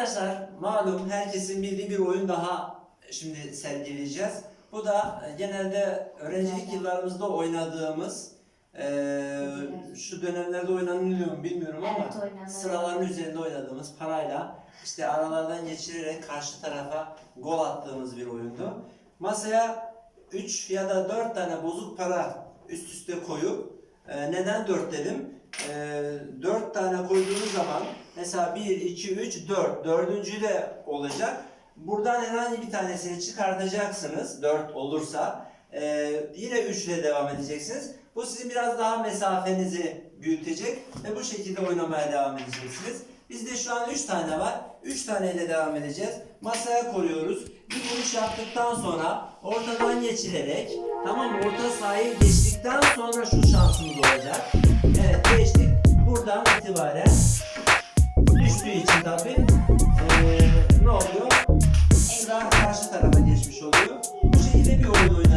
Arkadaşlar malum herkesin bildiği bir oyun daha şimdi sergileyeceğiz. Bu da e, genelde öğrencilik yıllarımızda oynadığımız eee, şu dönemlerde oynanılıyor mu bilmiyorum ama Evet, oynanıyor. sıraların üzerinde oynadığımız parayla işte aralardan geçirerek karşı tarafa gol attığımız bir oyundu. Masaya 3 ya da 4 tane bozuk para üst üste koyup e, neden 4 dedim? E, 4 tane koyduğunuz zaman mesela 1, 2, 3, 4. Dördüncü de olacak. Buradan herhangi bir tanesini çıkartacaksınız 4 olursa. E, yine 3 ile devam edeceksiniz. Bu sizin biraz daha mesafenizi büyütecek ve bu şekilde oynamaya devam edeceksiniz. Bizde şu an 3 tane var. 3 taneyle devam edeceğiz. Masaya koyuyoruz. Bir vuruş yaptıktan sonra ortadan geçilerek tamam? Orta sahayı geçtikten sonra şu şansımız olacak. İtibaren düştüğü için tabii eee, ne oluyor? Sıra karşı tarafa geçmiş oluyor. Bu şekilde bir oyun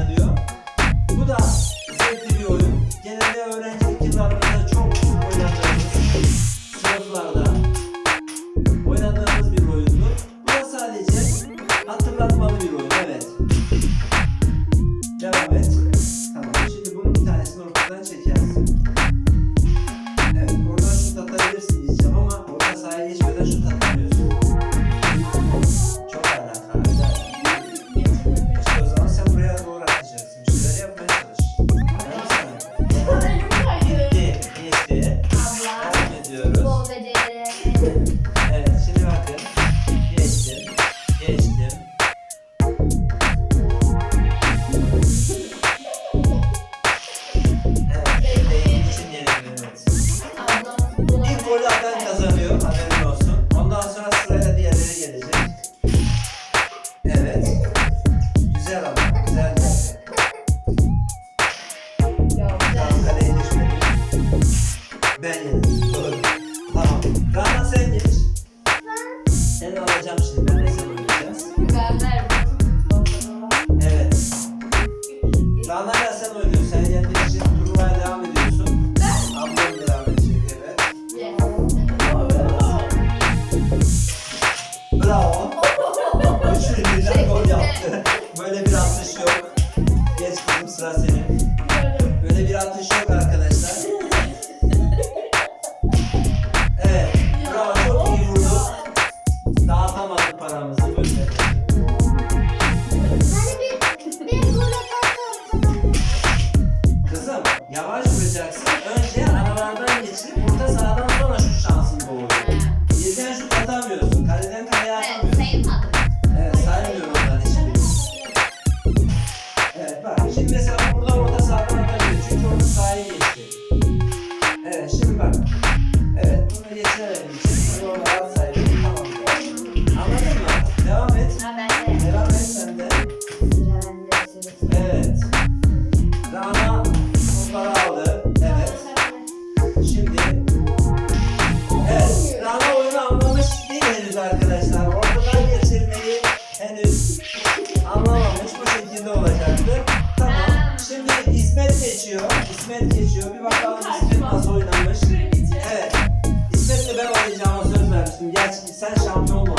Seni alacağım şimdi. Ben de sen oynayacağız. Ben verdim. Evet. Rana'yla sen oynuyorsun. Sen yendiğin için turnuvaya devam ediyorsun. Ablam devam edecek. Evet. Yes. Bravo. Üçüncü birden gol yaptı. Böyle bir atış yok. Geç kızım sıra senin. İsmet geçiyor. İsmet geçiyor. Bir bakalım İsmet nasıl oynamış. Gerçi sen şampiyon oldun